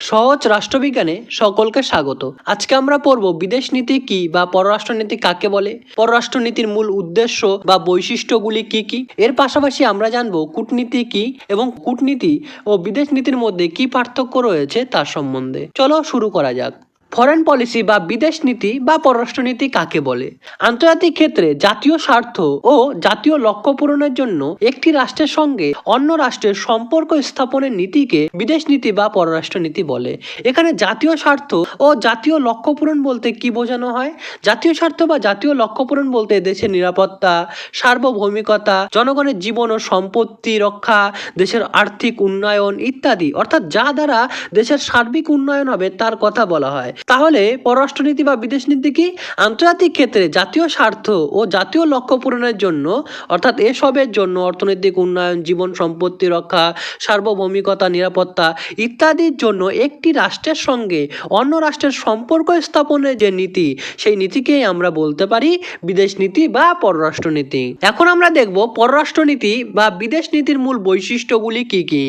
সহজ রাষ্ট্রবিজ্ঞানে সকলকে স্বাগত। আজকে আমরা পড়ব বিদেশ নীতি কি বা পররাষ্ট্রনীতি কাকে বলে? পররাষ্ট্রনীতির মূল উদ্দেশ্য বা বৈশিষ্ট্যগুলি কি কি? এর পাশাপাশি আমরা জানব কূটনীতি কি এবং কূটনীতি ও বিদেশ নীতির মধ্যে কি পার্থক্য রয়েছে তার সম্বন্ধে। চলো শুরু করা যাক। ফরেন পলিসি বা বিদেশ নীতি বা পররাষ্ট্রনীতি কাকে বলে? আন্তর্জাতিক ক্ষেত্রে জাতীয় স্বার্থ ও জাতীয় লক্ষ্য পূরণের জন্য একটি রাষ্ট্রের সঙ্গে অন্য রাষ্ট্রের সম্পর্ক স্থাপনের নীতিকে বিদেশ নীতি বা পররাষ্ট্রনীতি বলে। এখানে জাতীয় স্বার্থ ও জাতীয় লক্ষ্য পূরণ বলতে কি বোঝানো হয়? জাতীয় স্বার্থ বা জাতীয় লক্ষ্য পূরণ বলতে দেশের নিরাপত্তা, সার্বভৌমিকতা, জনগণের জীবন ও সম্পত্তি রক্ষা, দেশের আর্থিক উন্নয়ন ইত্যাদি। অর্থাৎ যা দ্বারা দেশের সার্বিক উন্নয়ন হবে তার কথা বলা হয়। তাহলে পররাষ্ট্রনীতি বা বিদেশ নীতি কি আন্তর্জাতিক ক্ষেত্রে জাতীয় স্বার্থ ও জাতীয় লক্ষ্য পূরণের জন্য, অর্থাৎ এসবের জন্য অর্থনৈতিক উন্নয়ন, জীবন সম্পত্তি রক্ষা, সার্বভৌমিকতা, নিরাপত্তা ইত্যাদির জন্য একটি রাষ্ট্রের সঙ্গে অন্য রাষ্ট্রের সম্পর্ক স্থাপনের যে নীতি, সেই নীতিকেই আমরা বলতে পারি বিদেশ নীতি বা পররাষ্ট্রনীতি। এখন আমরা দেখব পররাষ্ট্রনীতি বা বিদেশ নীতির মূল বৈশিষ্ট্যগুলি কি কি।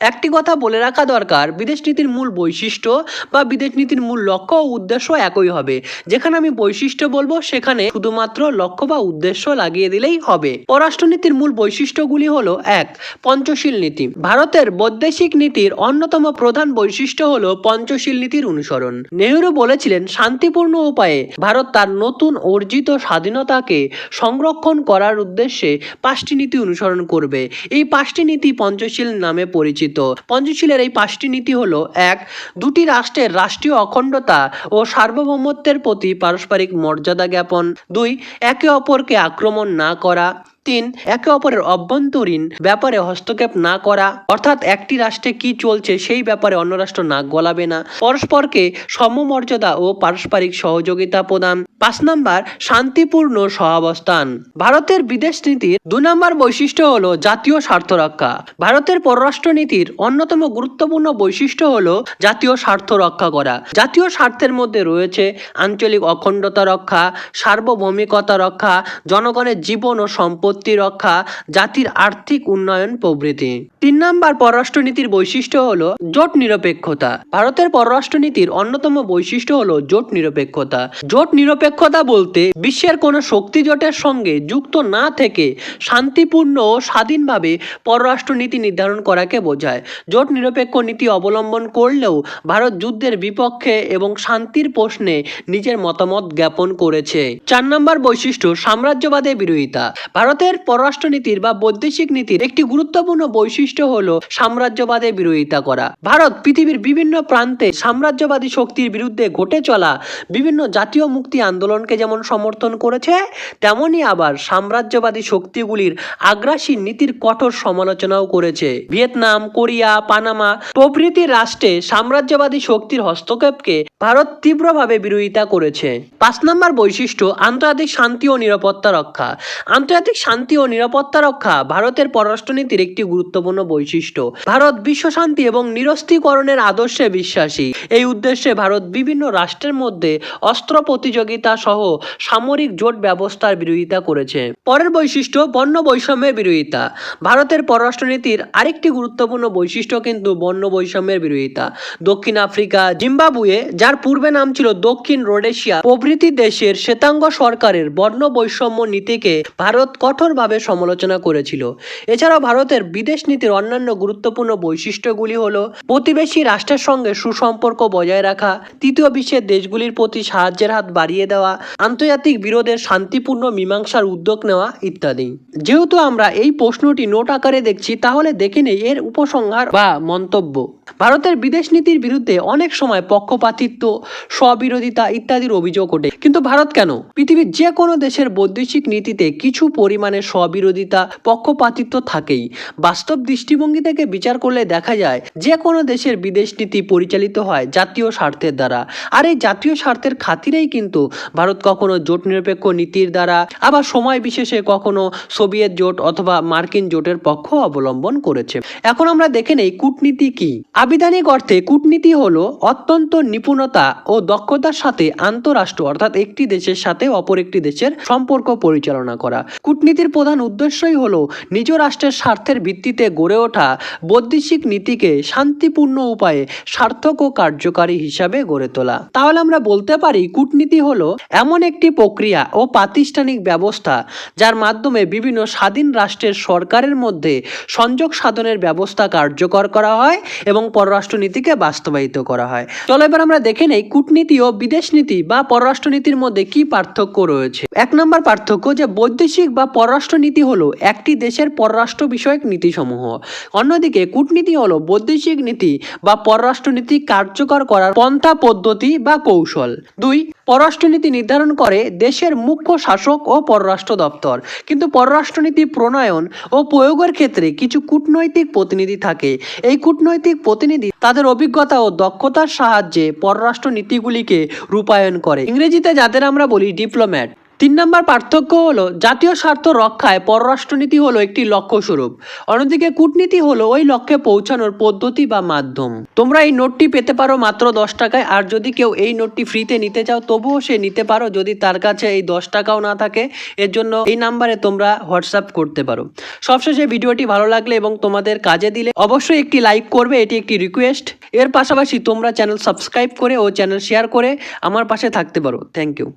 একটি কথা বলে রাখা দরকার বিদেশ নীতির মূল বৈশিষ্ট্য বা বিদেশ নীতির মূল লক্ষ্য ও উদ্দেশ্য একই হবে। যেখানে আমি বৈশিষ্ট্য বলব, সেখানে শুধুমাত্র লক্ষ্য বা উদ্দেশ্য লাগিয়ে দিলেই হবে। পররাষ্ট্রনীতির মূল বৈশিষ্ট্যগুলি হলো, এক, পঞ্চশীল নীতি। ভারতের বৈদেশিক নীতির অন্যতম প্রধান বৈশিষ্ট্য হলো পঞ্চশীল নীতির অনুসরণ। নেহরু বলেছিলেন, শান্তিপূর্ণ উপায়ে ভারত তার নতুন অর্জিত স্বাধীনতাকে সংরক্ষণ করার উদ্দেশ্যে পাঁচটি নীতি অনুসরণ করবে। এই পাঁচটি নীতি পঞ্চশীল নামে পরিচিত। পঞ্চশীলের এই পাঁচটি নীতি হলো, এক, দুটি রাষ্ট্রের রাষ্ট্রীয় অখণ্ডতা ও সার্বভৌমত্বের প্রতি পারস্পরিক মর্যাদা জ্ঞাপন। দুই একে অপরকে আক্রমণ না করা। তিন, একে অপরের অভ্যন্তরীণ ব্যাপারে হস্তক্ষেপ না করা। অর্থাৎ একটি রাষ্ট্রে কি চলছে সেই ব্যাপারে অন্য রাষ্ট্র নাক গলাবে না। পরস্পরকে সমমর্যাদা ও পারস্পরিক সহযোগিতা প্রদান। পাঁচ নাম্বার, শান্তিপূর্ণ সহাবস্থান। ভারতের বিদেশ নীতির দু নম্বর বৈশিষ্ট্য হলো জাতীয় স্বার্থ রক্ষা। ভারতের পররাষ্ট্র নীতির অন্যতম গুরুত্বপূর্ণ বৈশিষ্ট্য হলো জাতীয় স্বার্থ রক্ষা করা। জাতীয় স্বার্থের মধ্যে রয়েছে আঞ্চলিক অখণ্ডতা রক্ষা, সার্বভৌমিকতা রক্ষা, জনগণের জীবন ও সম্পত্তি রক্ষা, জাতির আর্থিক উন্নয়ন, প্রভৃতি। তিন নম্বর পররাষ্ট্রনীতির বৈশিষ্ট্য হলো জোট নিরপেক্ষতা। ভারতের পররাষ্ট্রনীতির অন্যতম বৈশিষ্ট্য হল জোট নিরপেক্ষতা। জোট নিরপেক্ষতা বলতে বিশ্বের কোনো শক্তি জোটের সঙ্গে যুক্ত না থেকে শান্তিপূর্ণ ও স্বাধীনভাবে পররাষ্ট্রনীতি নির্ধারণ করাকে বোঝায়। জোট নিরপেক্ষ নীতি অবলম্বন করলেও ভারত যুদ্ধের বিপক্ষে এবং শান্তির প্রশ্নে নিজের মতামত জ্ঞাপন করেছে। চার নম্বর বৈশিষ্ট্য সাম্রাজ্যবাদের বিরোধিতা। ভারতের পররাষ্ট্রনীতির বা বৈদেশিক নীতির একটি গুরুত্বপূর্ণ বৈশিষ্ট্য হল সাম্রাজ্যবাদের বিরোধিতা করা। ভারত পৃথিবীর বিভিন্ন প্রান্তে সাম্রাজ্যবাদী শক্তির বিরুদ্ধে ঘটে চলা বিভিন্ন জাতীয় মুক্তি আন্দোলনকে যেমন সমর্থন করেছে, তেমনি আবার সাম্রাজ্যবাদী শক্তিগুলির আগ্রাসী নীতির কঠোর সমালোচনাও করেছে। ভিয়েতনাম, কোরিয়া, পানামা প্রভৃতি রাষ্ট্রে সাম্রাজ্যবাদী শক্তির হস্তক্ষেপকে ভারত তীব্রভাবে বিরোধিতা করেছে। পাঁচ নম্বর বৈশিষ্ট্য, আন্তর্জাতিক শান্তি ও নিরাপত্তা রক্ষা। আন্তর্জাতিক শান্তি ও নিরাপত্তা রক্ষা ভারতের পররাষ্ট্রনীতির একটি গুরুত্বপূর্ণ বৈশিষ্ট্য। ভারত বিশ্ব শান্তি এবং নিরস্ত্রীকরণের আদর্শে বিশ্বাসী। এই উদ্দেশ্যে ভারত বিভিন্ন রাষ্ট্রের মধ্যে অস্ত্র প্রতিযোগিতা সহ সামরিক জোট ব্যবস্থার বিরোধিতা করেছে। পরের বৈশিষ্ট্য বর্ণ বৈষম্যের বিরোধিতা। ভারতের পররাষ্ট্রনীতির আরেকটি গুরুত্বপূর্ণ বৈশিষ্ট্য কিন্তু বর্ণ বৈষম্যের বিরোধিতা। দক্ষিণ আফ্রিকা, জিম্বাবুয়ে যার পূর্বে নাম ছিল দক্ষিণ রোডেশিয়া, প্রভৃতি দেশের শ্বেতাঙ্গ সরকারের বর্ণ বৈষম্য নীতিকে ভারত কঠোরভাবে সমালোচনা করেছিল। এছাড়াও ভারতের বিদেশ নীতির অন্যান্য গুরুত্বপূর্ণ বৈশিষ্ট্যগুলি হল প্রতিবেশী রাষ্ট্রের সঙ্গে সুসম্পর্ক বজায় রাখা, তৃতীয় বিশ্বের দেশগুলির প্রতি সাহায্যের হাত বাড়িয়ে দেওয়া, আন্তর্জাতিক বিরোধের শান্তিপূর্ণ মীমাংসার উদ্যোগ নেওয়া ইত্যাদি। যেহেতু আমরা এই প্রশ্নটি নোট আকারে দেখছি, তাহলে দেখে নেই এর উপসংহার বা মন্তব্য। ভারতের বিদেশ নীতির বিরুদ্ধে অনেক সময় পক্ষপাতিত্ব, স্ববিরোধিতা ইত্যাদির অভিযোগ ওঠে। কিন্তু ভারত কেন? পৃথিবীর যে কোনো দেশের বৈদেশিক নীতিতে কিছু পরিমাণে স্ববিরোধিতা, পক্ষপাতিত্ব থাকেই। বাস্তব দৃষ্টিভঙ্গি থেকে বিচার করলে দেখা যায় যে কোনো দেশের বিদেশ নীতি পরিচালিত হয় জাতীয় স্বার্থের দ্বারা। আর এই জাতীয় স্বার্থের খাতিরেই কিন্তু ভারত কখনো জোট নিরপেক্ষ নীতির দ্বারা, আবার সময় বিশেষে কখনো সোভিয়েত জোট অথবা মার্কিন জোটের পক্ষ অবলম্বন করেছে। এখন আমরা দেখে নেই কূটনীতি কি। আবিধানিক অর্থে কূটনীতি হলো অত্যন্ত নিপুণতা ও দক্ষতার সাথে আন্তঃরাষ্ট্র, অর্থাৎ একটি দেশের সাথে অপর একটি দেশের সম্পর্ক পরিচালনা করা। কূটনীতির প্রধান উদ্দেশ্যই হলো নিজ রাষ্ট্রের স্বার্থের ভিত্তিতে গড়ে ওঠা বৈদেশিক নীতিকে শান্তিপূর্ণ উপায়ে সার্থক ও কার্যকারী হিসাবে গড়ে তোলা। তাহলে আমরা বলতে পারি কূটনীতি হলো এমন একটি প্রক্রিয়া ও প্রাতিষ্ঠানিক ব্যবস্থা যার মাধ্যমে বিভিন্ন স্বাধীন রাষ্ট্রের সরকারের মধ্যে সংযোগ সাধনের ব্যবস্থা কার্যকর করা হয় এবং পররাষ্ট্রনীতিকে বাস্তবায়িত করা হয়। চলো এবার আমরা দেখে নেই কূটনীতি ও বিদেশ নীতি বা পররাষ্ট্রনীতির মধ্যে কি পার্থক্য রয়েছে। এক নম্বর পার্থক্য যে বৈদেশিক বা পররাষ্ট্রনীতি হলো একটি দেশের পররাষ্ট্র বিষয়ক নীতি সমূহ অন্যদিকে কূটনীতি হলো বৈদেশিক নীতি বা পররাষ্ট্রনীতি কার্যকর করার পন্থা পদ্ধতি বা কৌশল। দুই পররাষ্ট্রনীতি নির্ধারণ করে দেশের মুখ্য শাসক ও পররাষ্ট্র দপ্তর। কিন্তু পররাষ্ট্রনীতি প্রণয়ন ও প্রয়োগের ক্ষেত্রে কিছু কূটনৈতিক প্রতিনিধি থাকে। এই কূটনৈতিক প্রতিনিধি তাদের অভিজ্ঞতা ও দক্ষতার সাহায্যে পররাষ্ট্র নীতিগুলিকে রূপায়ণ করে। ইংরেজিতে যাদের আমরা বলি ডিপ্লোম্যাট তিন নম্বর পার্থক্য হলো, জাতীয় স্বার্থ রক্ষায় পররাষ্ট্রনীতি হলো একটি লক্ষ্যস্বরূপ অন্যদিকে কূটনীতি হলো ওই লক্ষ্যে পৌঁছানোর পদ্ধতি বা মাধ্যম। তোমরা এই নোটটি পেতে পারো মাত্র দশ টাকায়, আর যদি কেউ এই নোটটি ফ্রিতে নিতে চাও, তবুও সে নিতে পারো যদি তার কাছে এই দশ টাকাও না থাকে। এর জন্য এই নাম্বারে তোমরা হোয়াটসঅ্যাপ করতে পারো। সবশেষে ভিডিওটি ভালো লাগলে এবং তোমাদের কাজে দিলে অবশ্যই একটি লাইক করবে, এটি একটি রিকোয়েস্ট। এর পাশাপাশি তোমরা চ্যানেল সাবস্ক্রাইব করে ও চ্যানেল শেয়ার করে আমার পাশে থাকতে পারো। Thank you.